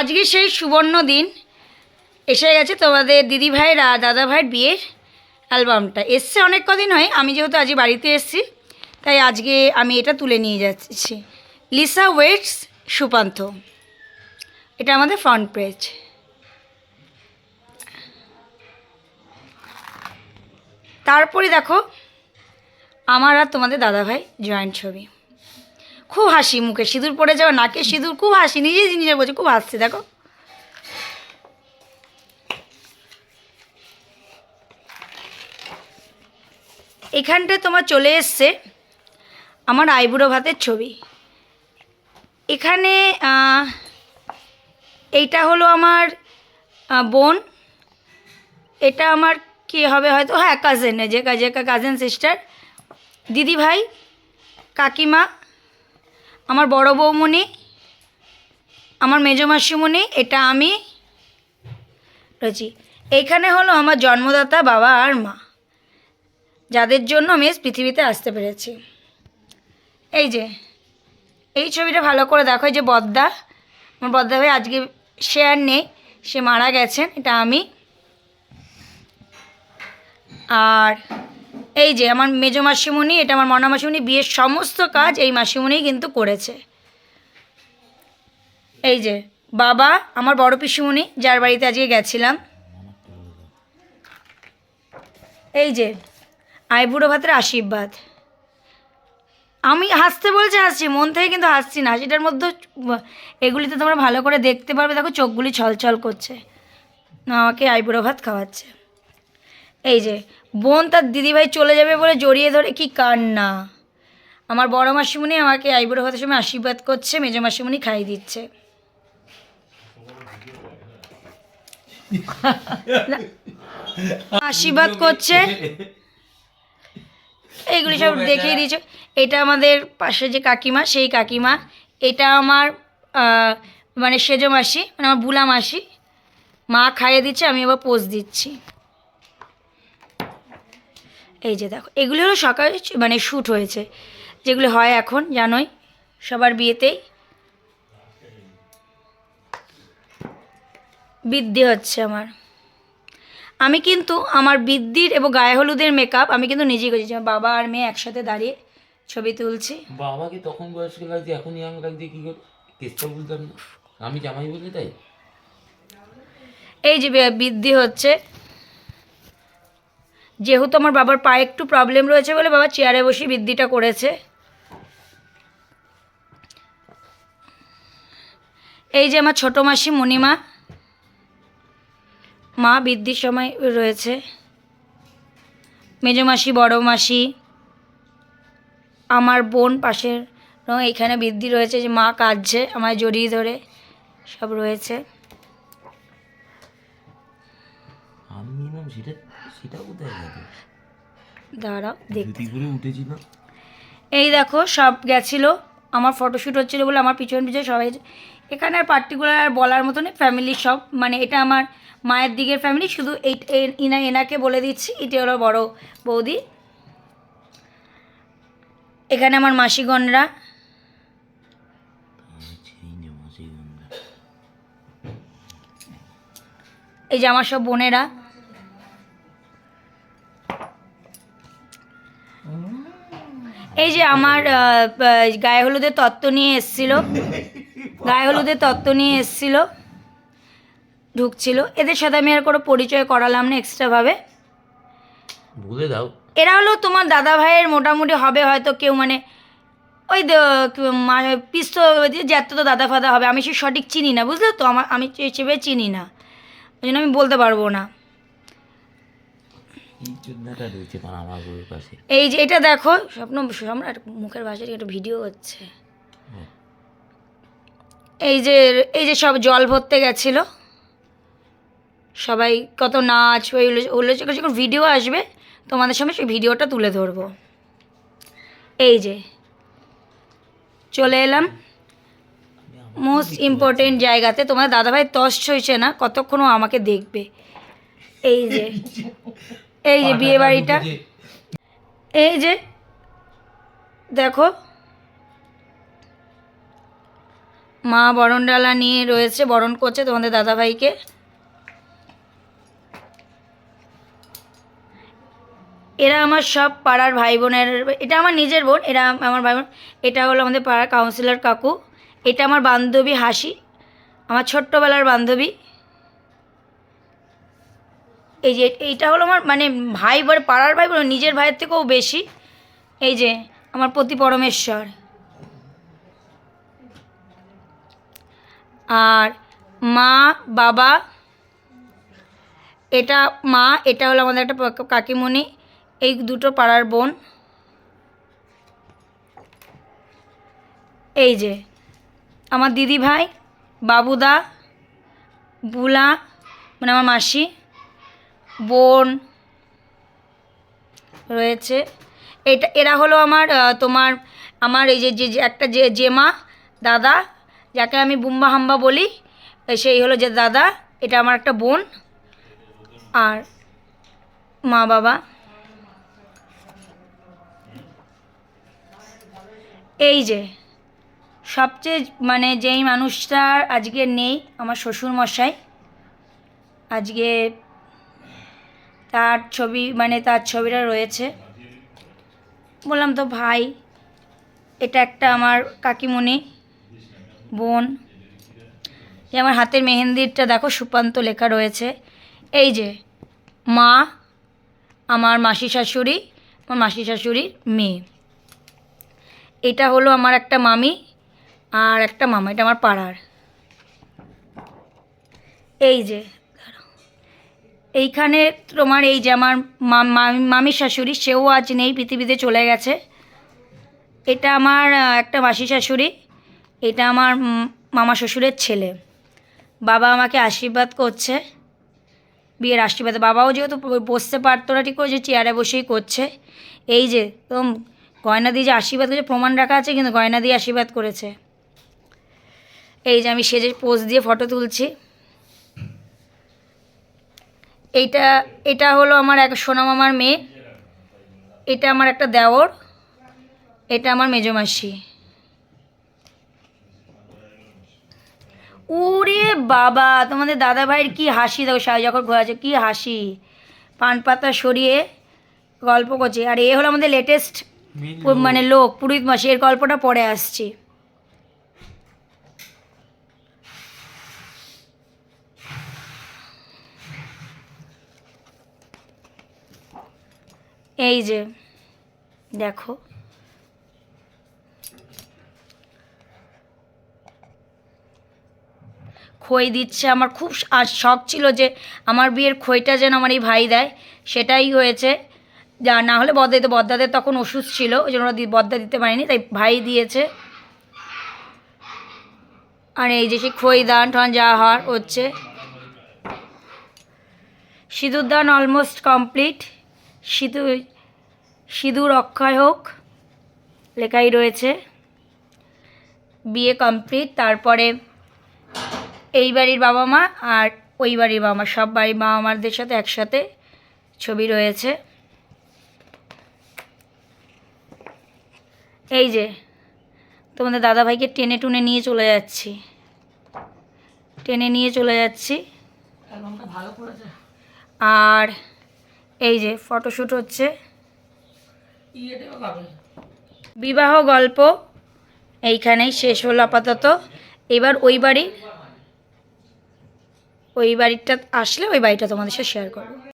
আজকে সেই সুবর্ণ দিন। এসে গেছে তোমাদের দিদি ভাইয়ের আর দাদা ভাইয়ের বিয়ের অ্যালবামটা। এসছে অনেক কদিন হয়, আমি যেহেতু আজকে বাড়িতে এসেছি, তাই আজকে আমি এটা তুলে নিয়ে যাচ্ছি। লিসা ওয়েটস সুপান্ত এটা আমাদের ফ্রন্ট পেজ তারপরে দেখো, আমার আর তোমাদের দাদা ভাই জয়েন্ট ছবি। খুব হাসি মুখে। সিঁদুর পড়ে যাওয়া নাকে সিঁদুর, খুব হাসি। নিজে নিজে বলছে, খুব হাসছে, দেখো। এখানটা তোমার চলে এসছে আমার আইবুড়ো ভাতের ছবি। এখানে এইটা হলো আমার বোন। এটা আমার কি হবে হয়তো? হ্যাঁ কাজেন যে যে কাজেন সিস্টার দিদি ভাই কাকিমা আমার বড় বৌমণি আমার মেজো মাসিমণি, এটা আমি। রয়েছি। এইখানে হলো আমার জন্মদাতা বাবা আর মা, যাদের জন্য আমি পৃথিবীতে আসতে পেরেছি। এই যে, এই ছবিটা ভালো করে দেখো, এই যে বদ্দা। আমার বদ্দা ভাই আজকে সে আর নেই, সে মারা গেছেন, এটা আমি। আর এই যে আমার মেজো মাসিমণি, এটা আমার মনা মাসিমণি, বিয়ের সমস্ত কাজ এই মাসিমণিই কিন্তু করেছে। এই যে, বাবা, আমার বড় পিসিমণি, যার বাড়িতে আজকে গেছিলাম। এই যে আইবুড়ো ভাতের আশীর্বাদ। আমি হাসতে বলছে হাসছি, মন থেকে কিন্তু হাসছি না। হাসিটার মধ্যে এগুলিতে তোমরা ভালো করে দেখতে পারবে, দেখো চোখগুলি ছলছল করছে। আমাকে আইবুড়ো ভাত খাওয়াচ্ছে। এই যে বোন তার দিদিভাই চলে যাবে বলে জড়িয়ে ধরে কি কান্না। আমার বড় মাসিমণি আমাকে আইবুড়ো ভাতের সময় আশীর্বাদ করছে মেজো মাসিমণি খাইয়ে দিচ্ছে। আশীর্বাদ করছে। এইগুলি সব দেখিয়ে দিয়েছে। এটা আমাদের পাশে যে কাকিমা সেই কাকিমা। এটা আমার মানে সেজো মাসি মানে আমার বুলা মাসি। মা খাইয়ে দিচ্ছে আমি আবার পোজ দিচ্ছি। এই যে দেখো এগুলি হলো সকালে মানে শ্যুট হয়েছে। যেগুলো হয় এখন জানোই সবার বিয়েতেই বৃদ্ধি হচ্ছে আমার। আমি কিন্তু আমার বৃদ্ধির এবং গায়ে হলুদের মেকআপ আমি কিন্তু নিজেই করেছি। বাবা আর মেয়ে একসাথে দাঁড়িয়ে ছবি তুলছি। বাবাকে তখন বয়স্ক লাগছে এখন ইয়াং লাগছে কি কেসটা বুঝলাম না? আমি জামাই বলে তাই? এই যে বৃদ্ধি হচ্ছে। যেহেতু আমার বাবার পায়ে একটু প্রবলেম রয়েছে বলে বাবা চেয়ারে বসে বৃদ্ধিটা করেছে। এই যে আমার ছোটো মাসি মণিমা, মা বৃদ্ধির সময় রয়েছে। মেজো মাসি, বড় মাসি, আমার বোন পাশের এখানে বৃদ্ধি রয়েছে যে মা কাঁদছে, আমায় জড়িয়ে ধরে সব রয়েছে। আমি সেটা সেটা কোথায় গেছে দাঁড়াও দেখ ধুতি করে উঠেছি না? এই দেখো সব গেছিল। আমার ফটোশ্যুট হচ্ছিল বলে আমার পিছন পিছনে সবাই এখানে আর পার্টিকুলার আর বলার মতো নেই ফ্যামিলি সব। মানে এটা আমার মায়ের দিকের ফ্যামিলি শুধু এই ইনা এনাকে বলে দিচ্ছি এটা হলো বড় বৌদি। এখানে আমার মাসিগণরা। এই যে আমার সব বোনেরা। এই যে আমার গায়ে হলুদের তত্ত্ব নিয়ে এসছিল। গায়ে হলুদের তত্ত্ব নিয়ে এসছিল। ঢুকছিল। এদের সাথে আমি আর কোনো পরিচয় করালাম না এক্সট্রাভাবে বলে দাও। এরা হলো তোমার দাদা ভাইয়ের মোটামুটি হবে হয়তো কেউ মানে ওই পিস্ত জ্যাত তো দাদা ফাদা হবে। আমি সে সঠিক চিনি না বুঝলে তো? আমার আমি হিসেবে চিনি না। ওই জন্য আমি বলতে পারব না। এই যে এটা দেখো, স্বপ্ন, সম্রাট মুখের ভাষা একটা ভিডিও হচ্ছে। এই যে এই যে সব জল ভরতে গেছিল। সবাই কত নাচ, ওই হলো যখন ভিডিও আসবে, তোমাদের সামনে সেই ভিডিওটা তুলে ধরবো। এই যে, চলে এলাম। মোস্ট ইম্পর্টেন্ট জায়গাতে তোমার দাদাভাই তস হয়েছে না কতক্ষণ আমাকে দেখবে। এই যে এই যে বিয়ে বাড়িটা। এই যে দেখো। মা বরণ ডালা নিয়ে রয়েছে বরণ করছে তোমাদের দাদাভাইকে। এরা আমার সব পাড়ার ভাই বোনের এটা আমার নিজের বোন এরা আমার ভাই বোন। এটা হলো আমাদের পাড়ার কাউন্সিলর কাকু। এটা আমার বান্ধবী হাসি আমার ছোট্টবেলার বান্ধবী। এই যে, এইটা হলো আমার মানে ভাই বোন পাড়ার ভাই বোন নিজের ভাইয়ের থেকেও বেশি। এই যে, আমার প্রতি পরমেশ্বর। আর মা, বাবা, এটা মা, এটা হলো আমাদের একটা কাকিমণি, এই দুটো পাড়ার বোন। এই যে, আমার দিদি ভাই, বাবুদা, বুলা মানে আমার মাসি। বোন রয়েছে। এটা, এরা হলো আমার তোমার, আমার এই যে যে একটা যে জেমা দাদা, যাকে আমি বুম্বা হাম্বা বলি সেই হলো যে দাদা, এটা আমার একটা বোন আর মা বাবা। এই যে, সবচেয়ে মানে যেই মানুষটা আজকে নেই, আমার শ্বশুর মশাই আজকে তার ছবি মানে তার ছবিটা রয়েছে। বললাম, তো ভাই, এটা একটা আমার কাকিমণি বোন। যে আমার হাতের মেহেন্দিরটা দেখো, সুপান্ত লেখা রয়েছে। এই যে, মা, আমার মাসি শাশুড়ি, আমার মাসি শাশুড়ির মেয়ে। এটা হলো আমার একটা মামি আর একটা মামা, এটা আমার পাড়ার। এই যে এইখানে তোমার এই যে আমার মা- মা- মামির শাশুড়ি, সেও আজ নেই, পৃথিবীতে চলে গেছে। এটা আমার একটা মাসি শাশুড়ি, এটা আমার মামা শ্বশুরের ছেলে। বাবা আমাকে আশীর্বাদ করছে, বিয়ের আশীর্বাদ। বাবাও যেহেতু বসতে পারতো না ঠিক করে, যে চেয়ারে বসেই করছে। এই যে, একদম গয়না দিয়ে যে আশীর্বাদ করেছে, প্রমাণ রাখা আছে, কিন্তু গয়না দিয়ে আশীর্বাদ করেছে। এই যে আমি সেজে পোজ দিয়ে ফটো তুলছি। এইটা এটা হলো আমার এক সোনামামার মেয়ে। এটা আমার একটা দেওর। এটা আমার মেজমাসি ওরে বাবা তোমাদের দাদা ভাইয়ের কি হাসি দেখো সারা যখন ঘোরাচ্ছে কি হাসি। পান পাতা সরিয়ে গল্প করছে। আর এ হলো আমাদের লেটেস্ট মানে লোক পুরোহিত মাসি এর গল্পটা পরে আসছি। এই যে, দেখো। খই দিচ্ছে আমার খুব শখ ছিল যে আমার বিয়ের খইটা যেন আমার এই ভাই দেয়, সেটাই হয়েছে। যা, না হলে বদ্দা দিতে বদ্দাদের তখন ওষুধ ছিল, ওই জন্য ওরা বদ্দা দিতে পারেনি, তাই ভাই দিয়েছে। আর এই যে সেই খই দান টান যা হওয়ার হচ্ছে। সিঁদুর দান অলমোস্ট কমপ্লিট সিঁদুর সিঁদুর অক্ষয় হোক লেখাই রয়েছে। বিয়ে কমপ্লিট তারপরে এই বাড়ির বাবা মা আর ওই বাড়ির বাবা মা সব বাড়ির বাবা মাদের সাথে একসাথে ছবি রয়েছে। এই যে তোমাদের দাদাভাইকে টেনে টুনে নিয়ে চলে যাচ্ছি। টেনে নিয়ে চলে যাচ্ছি। আর এই যে ফটোশ্যুট হচ্ছে। বিবাহ গল্প, এইখানেই শেষ হলো আপাতত। এবার ওই বাড়ি, ওই বাড়িটা আসলে ওই বাড়িটা তোমাদের সাথে শেয়ার করব।